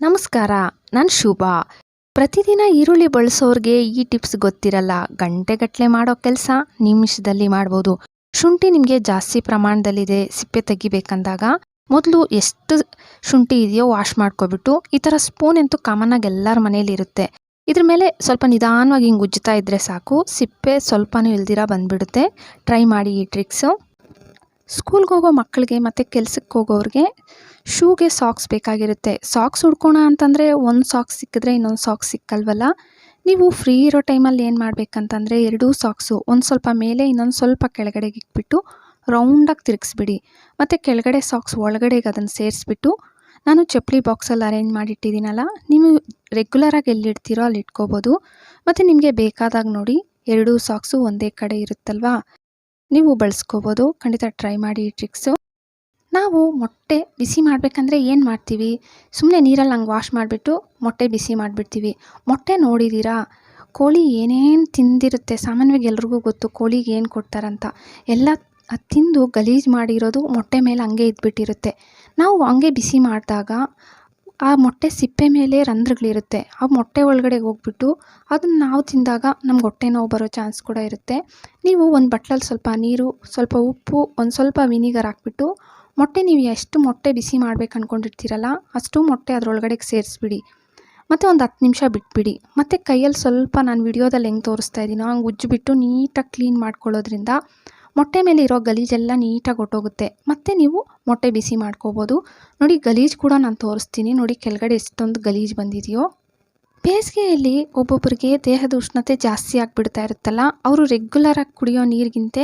ನಮಸ್ಕಾರ, ನಾನು ಶುಭ. ಪ್ರತಿದಿನ ಈರುಳ್ಳಿ ಬಳಸೋರಿಗೆ ಈ ಟಿಪ್ಸ್ ಗೊತ್ತಿರಲ್ಲ ಗಂಟೆಗಟ್ಟಲೆ ಮಾಡೋ ಕೆಲಸ ನಿಮಿಷದಲ್ಲಿ ಮಾಡ್ಬೋದು. ಶುಂಠಿ ನಿಮಗೆ ಜಾಸ್ತಿ ಪ್ರಮಾಣದಲ್ಲಿದೆ, ಸಿಪ್ಪೆ ತೆಗಿಬೇಕಂದಾಗ. ಮೊದಲು ಎಷ್ಟು ಶುಂಠಿ ಇದೆಯೋ ವಾಶ್ ಮಾಡ್ಕೊಬಿಟ್ಟು, ಈ ಥರ ಸ್ಪೂನ್ ಅಂತೂ ಕಾಮನ್ನಾಗಿ ಎಲ್ಲರ ಮನೆಯಲ್ಲಿ ಇರುತ್ತೆ. ಇದ್ರ ಮೇಲೆ ಸ್ವಲ್ಪ ನಿಧಾನವಾಗಿ ಹಿಂಗೆ ಉಜ್ಜುತ್ತಾ ಇದ್ದರೆ ಸಾಕು. ಸಿಪ್ಪೆ ಸ್ವಲ್ಪನೂ ಇಲ್ದಿರ ಬಂದ್ಬಿಡುತ್ತೆ. ಟ್ರೈ ಮಾಡಿ ಈ ಟ್ರಿಕ್ಸು ಸ್ಕೂಲ್ಗೆ ಹೋಗೋ ಮಕ್ಕಳಿಗೆ ಮತ್ತು ಕೆಲ್ಸಕ್ಕೆ ಹೋಗೋರಿಗೆ ಶೂಗೆ ಸಾಕ್ಸ್ ಬೇಕಾಗಿರುತ್ತೆ. ಸಾಕ್ಸ್ ಹುಡ್ಕೋಣ ಅಂತಂದರೆ ಒಂದು ಸಾಕ್ಸ್ ಸಿಕ್ಕಿದ್ರೆ ಇನ್ನೊಂದು ಸಾಕ್ಸ್ ಸಿಕ್ಕಲ್ವಲ್ಲ? ನೀವು ಫ್ರೀ ಇರೋ ಟೈಮಲ್ಲಿ ಏನು ಮಾಡಬೇಕಂತಂದರೆ ಎರಡೂ ಸಾಕ್ಸು ಒಂದು ಸ್ವಲ್ಪ ಮೇಲೆ, ಇನ್ನೊಂದು ಸ್ವಲ್ಪ ಕೆಳಗಡೆಗೆ ಇಟ್ಬಿಟ್ಟು ರೌಂಡಾಗಿ ತಿರುಗಿಸ್ಬಿಡಿ. ಮತ್ತು ಕೆಳಗಡೆ ಸಾಕ್ಸ್ ಒಳಗಡೆಗೆ ಅದನ್ನು ಸೇರಿಸ್ಬಿಟ್ಟು ನಾನು ಚಪ್ಪಲಿ ಬಾಕ್ಸಲ್ಲಿ ಅರೇಂಜ್ ಮಾಡಿಟ್ಟಿದ್ದೀನಲ್ಲ? ನೀವು ರೆಗ್ಯುಲರಾಗಿ ಎಲ್ಲಿಡ್ತೀರೋ ಅಲ್ಲಿ ಇಟ್ಕೋಬೋದು. ಮತ್ತು ನಿಮಗೆ ಬೇಕಾದಾಗ ನೋಡಿ ಎರಡೂ ಸಾಕ್ಸು ಒಂದೇ ಕಡೆ ಇರುತ್ತಲ್ವಾ? ನೀವು ಬಳಸ್ಕೋಬೋದು. ಖಂಡಿತ ಟ್ರೈ ಮಾಡಿ ಈ ಟ್ರಿಕ್ಸು ನಾವು ಮೊಟ್ಟೆ ಬಿಸಿ ಮಾಡಬೇಕಂದ್ರೆ ಏನು ಮಾಡ್ತೀವಿ? ಸುಮ್ಮನೆ ನೀರಲ್ಲಿ ಹಂಗೆ ವಾಶ್ ಮಾಡಿಬಿಟ್ಟು ಮೊಟ್ಟೆ ಬಿಸಿ ಮಾಡಿಬಿಡ್ತೀವಿ. ಮೊಟ್ಟೆ ನೋಡಿದ್ದೀರಾ ಕೋಳಿ ಏನೇನು ತಿಂದಿರುತ್ತೆ? ಸಾಮಾನ್ಯವಾಗಿ ಎಲ್ರಿಗೂ ಗೊತ್ತು ಕೋಳಿಗೆ ಏನು ಕೊಡ್ತಾರಂತ. ಎಲ್ಲ ತಿಂದು ಗಲೀಜು ಮಾಡಿರೋದು ಮೊಟ್ಟೆ ಮೇಲೆ ಹಂಗೆ ಇದ್ಬಿಟ್ಟಿರುತ್ತೆ. ನಾವು ಹಂಗೆ ಬಿಸಿ ಮಾಡಿದಾಗ ಆ ಮೊಟ್ಟೆ ಸಿಪ್ಪೆ ಮೇಲೆ ರಂಧ್ರಗಳಿರುತ್ತೆ. ಆ ಮೊಟ್ಟೆ ಒಳಗಡೆ ಹೋಗ್ಬಿಟ್ಟು ಅದನ್ನು ನಾವು ತಿಂದಾಗ ನಮ್ಗೆ ಹೊಟ್ಟೆ ನೋವು ಬರೋ ಚಾನ್ಸ್ ಕೂಡ ಇರುತ್ತೆ. ನೀವು ಒಂದು ಬಟ್ಲಲ್ಲಿ ಸ್ವಲ್ಪ ನೀರು, ಸ್ವಲ್ಪ ಉಪ್ಪು, ಒಂದು ಸ್ವಲ್ಪ ವಿನಿಗರ್ ಹಾಕ್ಬಿಟ್ಟು ಮೊಟ್ಟೆ ನೀವು ಎಷ್ಟು ಮೊಟ್ಟೆ ಬಿಸಿ ಮಾಡ್ಬೇಕು ಅಂದ್ಕೊಂಡಿರ್ತೀರಲ್ಲ ಅಷ್ಟು ಮೊಟ್ಟೆ ಅದರೊಳಗಡೆಗೆ ಸೇರಿಸ್ಬಿಡಿ. ಮತ್ತು ಒಂದು ಹತ್ತು ನಿಮಿಷ ಬಿಟ್ಬಿಡಿ. ಮತ್ತು ಕೈಯಲ್ಲಿ ಸ್ವಲ್ಪ ನಾನು ವಿಡಿಯೋದಲ್ಲಿ ಹೆಂಗೆ ತೋರಿಸ್ತಾ ಇದ್ದೀನೋ ಹಂಗೆ ಉಜ್ಜಿಬಿಟ್ಟು ನೀಟಾಗಿ ಕ್ಲೀನ್ ಮಾಡ್ಕೊಳ್ಳೋದ್ರಿಂದ ಮೊಟ್ಟೆ ಮೇಲೆ ಇರೋ ಗಲೀಜೆಲ್ಲ ನೀಟಾಗಿ ಹೊಟ್ಟೋಗುತ್ತೆ ಮತ್ತು ನೀವು ಮೊಟ್ಟೆ ಬಿಸಿ ಮಾಡ್ಕೋಬೋದು. ನೋಡಿ, ಗಲೀಜು ಕೂಡ ನಾನು ತೋರಿಸ್ತೀನಿ. ನೋಡಿ, ಕೆಳಗಡೆ ಎಷ್ಟೊಂದು ಗಲೀಜು ಬಂದಿದೆಯೋ. ಬೇಸಿಗೆಯಲ್ಲಿ ಒಬ್ಬೊಬ್ಬರಿಗೆ ದೇಹದ ಉಷ್ಣತೆ ಜಾಸ್ತಿ ಆಗಿಬಿಡ್ತಾ ಇರುತ್ತಲ್ಲ, ಅವರು ರೆಗ್ಯುಲರಾಗಿ ಕುಡಿಯೋ ನೀರಿಗಿಂತ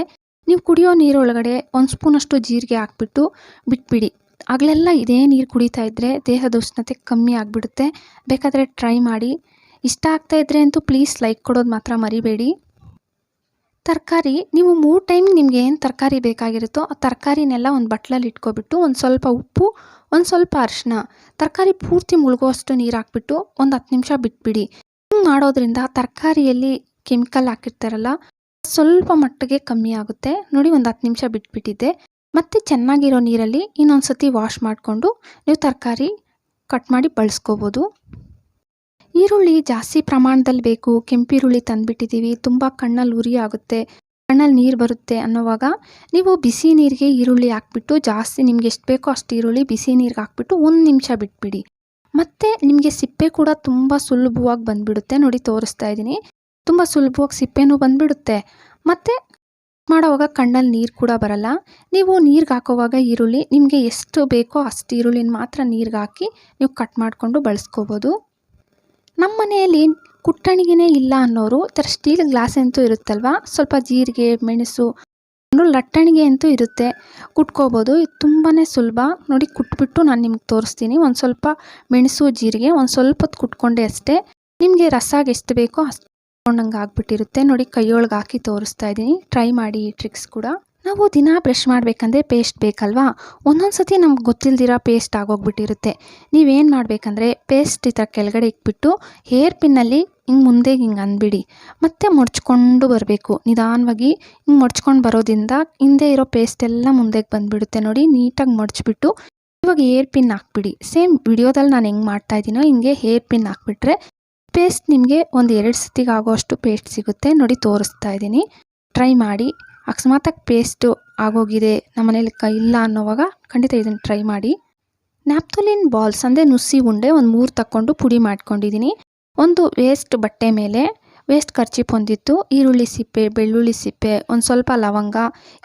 ನೀವು ಕುಡಿಯೋ ನೀರೊಳಗಡೆ ಒಂದು ಸ್ಪೂನಷ್ಟು ಜೀರಿಗೆ ಹಾಕ್ಬಿಟ್ಟು ಬಿಟ್ಬಿಡಿ. ಆಗಲೆಲ್ಲ ಇದೇ ನೀರು ಕುಡಿತಾ ಇದ್ದರೆ ದೇಹದ ಉಷ್ಣತೆ ಕಮ್ಮಿ ಆಗಿಬಿಡುತ್ತೆ. ಬೇಕಾದರೆ ಟ್ರೈ ಮಾಡಿ. ಇಷ್ಟ ಆಗ್ತಾ ಇದ್ದರೆ ಅಂತೂ ಪ್ಲೀಸ್ ಲೈಕ್ ಕೊಡೋದು ಮಾತ್ರ ಮರಿಬೇಡಿ. ತರಕಾರಿ, ನೀವು ಮೂರು ಟೈಮ್ ನಿಮ್ಗೆ ಏನು ತರಕಾರಿ ಬೇಕಾಗಿರುತ್ತೋ ಆ ತರಕಾರಿನೆಲ್ಲ ಒಂದು ಬಟ್ಲಲ್ಲಿ ಇಟ್ಕೊಬಿಟ್ಟು ಒಂದು ಸ್ವಲ್ಪ ಉಪ್ಪು, ಒಂದು ಸ್ವಲ್ಪ ಅರಿಶಿನ ತರಕಾರಿ ಪೂರ್ತಿ ಮುಳುಗುವಷ್ಟು ನೀರು ಹಾಕ್ಬಿಟ್ಟು ಒಂದು ಹತ್ತು ನಿಮಿಷ ಬಿಟ್ಬಿಡಿ. ಹಿಂಗೆ ಮಾಡೋದ್ರಿಂದ ತರಕಾರಿಯಲ್ಲಿ ಕೆಮಿಕಲ್ ಹಾಕಿರ್ತಾರಲ್ಲ, ಸ್ವಲ್ಪ ಮಟ್ಟಿಗೆ ಕಮ್ಮಿ ಆಗುತ್ತೆ. ನೋಡಿ ಒಂದು ಹತ್ತು ನಿಮಿಷ ಬಿಟ್ಬಿಟ್ಟಿದ್ದೆ. ಮತ್ತು ಚೆನ್ನಾಗಿರೋ ನೀರಲ್ಲಿ ಇನ್ನೊಂದು ಸತಿ ವಾಶ್ ಮಾಡಿಕೊಂಡು ನೀವು ತರಕಾರಿ ಕಟ್ ಮಾಡಿ ಬಳಸ್ಕೋಬೋದು. ಈರುಳ್ಳಿ ಜಾಸ್ತಿ ಪ್ರಮಾಣದಲ್ಲಿ ಬೇಕು, ಕೆಂಪಿರುಳ್ಳಿ ತಂದುಬಿಟ್ಟಿದ್ದೀವಿ ತುಂಬ ಕಣ್ಣಲ್ಲಿ ಉರಿ ಆಗುತ್ತೆ, ಕಣ್ಣಲ್ಲಿ ನೀರು ಬರುತ್ತೆ ಅನ್ನೋವಾಗ ನೀವು ಬಿಸಿ ನೀರಿಗೆ ಈರುಳ್ಳಿ ಹಾಕ್ಬಿಟ್ಟು ಜಾಸ್ತಿ ನಿಮ್ಗೆ ಎಷ್ಟು ಬೇಕೋ ಅಷ್ಟು ಈರುಳ್ಳಿ ಬಿಸಿ ನೀರಿಗೆ ಹಾಕ್ಬಿಟ್ಟು ಒಂದು ನಿಮಿಷ ಬಿಟ್ಬಿಡಿ. ಮತ್ತು ನಿಮಗೆ ಸಿಪ್ಪೆ ಕೂಡ ತುಂಬ ಸುಲಭವಾಗಿ ಬಂದುಬಿಡುತ್ತೆ ನೋಡಿ ತೋರಿಸ್ತಾ ಇದ್ದೀನಿ. ತುಂಬ ಸುಲಭವಾಗಿ ಸಿಪ್ಪೆನೂ ಬಂದುಬಿಡುತ್ತೆ. ಮತ್ತು ಮಾಡೋವಾಗ ಕಣ್ಣಲ್ಲಿ ನೀರು ಕೂಡ ಬರಲ್ಲ. ನೀವು ನೀರಿಗೆ ಹಾಕೋವಾಗ ಈರುಳ್ಳಿ, ನಿಮಗೆ ಎಷ್ಟು ಬೇಕೋ ಅಷ್ಟು ಈರುಳ್ಳಿನ ಮಾತ್ರ ನೀರಿಗೆ ಹಾಕಿ ನೀವು ಕಟ್ ಮಾಡಿಕೊಂಡು ಬಳಸ್ಕೋಬೋದು. ನಮ್ಮ ಮನೆಯಲ್ಲಿ ಕುಟ್ಟಣಿಗೆನೇ ಇಲ್ಲ ಅನ್ನೋರು ಥರ ಸ್ಟೀಲ್ ಗ್ಲಾಸ್ ಅಂತೂ ಇರುತ್ತಲ್ವ? ಸ್ವಲ್ಪ ಜೀರಿಗೆ, ಮೆಣಸು ಲಟ್ಟಣಿಗೆ ಅಂತೂ ಇರುತ್ತೆ. ಕುಟ್ಕೋಬೋದು. ಇದು ತುಂಬಾ ಸುಲಭ. ನೋಡಿ, ಕುಟ್ಬಿಟ್ಟು ನಾನು ನಿಮ್ಗೆ ತೋರಿಸ್ತೀನಿ. ಒಂದು ಸ್ವಲ್ಪ ಮೆಣಸು, ಜೀರಿಗೆ ಒಂದು ಸ್ವಲ್ಪ ಹೊತ್ತು ಕುಟ್ಕೊಂಡೆ ಅಷ್ಟೇ. ನಿಮಗೆ ರಸಾಗಿ ಎಷ್ಟು ಬೇಕೋ ಅಷ್ಟು ಕೊಂಡಂಗೆ ಆಗಿಬಿಟ್ಟಿರುತ್ತೆ. ನೋಡಿ, ಕೈಯೊಳಗೆ ಹಾಕಿ ತೋರಿಸ್ತಾ ಇದ್ದೀನಿ. ಟ್ರೈ ಮಾಡಿ ಈ ಟ್ರಿಕ್ಸ್ ಕೂಡ. ನಾವು ದಿನ ಬ್ರಷ್ ಮಾಡಬೇಕಂದ್ರೆ ಪೇಸ್ಟ್ ಬೇಕಲ್ವಾ? ಒಂದೊಂದು ಸತಿ ನಮ್ಗೆ ಗೊತ್ತಿಲ್ದಿರೋ ಪೇಸ್ಟ್ ಆಗೋಗ್ಬಿಟ್ಟಿರುತ್ತೆ. ನೀವೇನು ಮಾಡಬೇಕಂದ್ರೆ ಪೇಸ್ಟ್ ಈ ಥರ ಕೆಳಗಡೆ ಇಟ್ಬಿಟ್ಟು ಹೇರ್ ಪಿನ್ನಲ್ಲಿ ಹಿಂಗೆ ಮುಂದೆ ಹಿಂಗೆ ಅಂದ್ಬಿಡಿ. ಮತ್ತೆ ಮಡ್ಚ್ಕೊಂಡು ಬರಬೇಕು. ನಿಧಾನವಾಗಿ ಹಿಂಗೆ ಮಡ್ಚ್ಕೊಂಡು ಬರೋದ್ರಿಂದ ಹಿಂದೆ ಇರೋ ಪೇಸ್ಟ್ ಎಲ್ಲ ಮುಂದೆಗೆ ಬಂದುಬಿಡುತ್ತೆ ನೋಡಿ, ನೀಟಾಗಿ ಮಡ್ಚ್ಬಿಟ್ಟು ಇವಾಗ ಹೇರ್ ಪಿನ್ ಹಾಕ್ಬಿಡಿ. ಸೇಮ್ ವಿಡಿಯೋದಲ್ಲಿ ನಾನು ಹೆಂಗೆ ಮಾಡ್ತಾ ಇದ್ದೀನೋ ಹಿಂಗೆ ಹೇರ್ ಪಿನ್ ಹಾಕ್ಬಿಟ್ರೆ ಪೇಸ್ಟ್ ನಿಮಗೆ ಒಂದು ಎರಡು ಸತಿಗೆ ಆಗೋಷ್ಟು ಪೇಸ್ಟ್ ಸಿಗುತ್ತೆ. ನೋಡಿ ತೋರಿಸ್ತಾ ಇದ್ದೀನಿ ಟ್ರೈ ಮಾಡಿ. ಅಕಸ್ಮಾತಾಗಿ ಪೇಸ್ಟು ಆಗೋಗಿದೆ, ನಮ್ಮ ಮನೇಲಿ ಕ ಇಲ್ಲ ಅನ್ನೋವಾಗ ಖಂಡಿತ ಇದನ್ನು ಟ್ರೈ ಮಾಡಿ. ನ್ಯಾಪ್ತೋಲಿನ್ ಬಾಲ್ಸ್ ಅಂದರೆ ನುಸಿ ಉಂಡೆ ಒಂದು ಮೂರು ತಕ್ಕೊಂಡು ಪುಡಿ ಮಾಡ್ಕೊಂಡಿದ್ದೀನಿ ಒಂದು ವೇಸ್ಟ್ ಬಟ್ಟೆ ಮೇಲೆ ವೇಸ್ಟ್ ಖರ್ಚಿಪ್ ಹೊಂದಿತ್ತು ಈರುಳ್ಳಿ ಸಿಪ್ಪೆ, ಬೆಳ್ಳುಳ್ಳಿ ಸಿಪ್ಪೆ, ಒಂದು ಸ್ವಲ್ಪ ಲವಂಗ.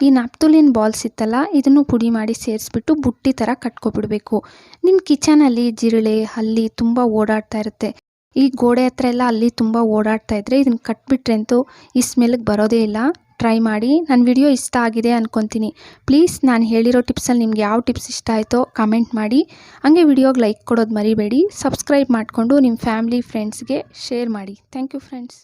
ಈ ನ್ಯಾಪ್ತೋಲಿನ್ ಬಾಲ್ಸ್ ಇತ್ತಲ್ಲ, ಇದನ್ನು ಪುಡಿ ಮಾಡಿ ಸೇರಿಸ್ಬಿಟ್ಟು ಬುಟ್ಟಿ ಥರ ಕಟ್ಕೊಬಿಡಬೇಕು. ನಿಮ್ಮ ಕಿಚನಲ್ಲಿ ಜಿರಳೆ, ಹಲ್ಲಿ ತುಂಬ ಓಡಾಡ್ತಾ ಇರುತ್ತೆ. ಈ ಗೋಡೆ ಹತ್ರ ಎಲ್ಲ ಅಲ್ಲಿ ತುಂಬ ಓಡಾಡ್ತಾ ಇದ್ದರೆ ಇದನ್ನು ಕಟ್ಬಿಟ್ರೆ ಅಂತೂ ಈ ಸ್ಮೆಲ್ಗೆ ಬರೋದೇ ಇಲ್ಲ. ಟ್ರೈ ಮಾಡಿ. ನನ್ನ ವಿಡಿಯೋ ಇಷ್ಟ ಆಗಿದೆ ಅಂದ್ಕೊತೀನಿ ಪ್ಲೀಸ್ ನಾನು ಹೇಳಿರೋ ಟಿಪ್ಸಲ್ಲಿ ನಿಮ್ಗೆ ಯಾವ ಟಿಪ್ಸ್ ಇಷ್ಟ ಆಯಿತೋ ಕಮೆಂಟ್ ಮಾಡಿ. ಹಂಗೆ ವಿಡಿಯೋಗೆ ಲೈಕ್ ಕೊಡೋದು ಮರಿಬೇಡಿ. ಸಬ್ಸ್ಕ್ರೈಬ್ ಮಾಡಿಕೊಂಡು ನಿಮ್ಮ ಫ್ಯಾಮ್ಲಿ ಫ್ರೆಂಡ್ಸ್ಗೆ ಶೇರ್ ಮಾಡಿ. Thank you friends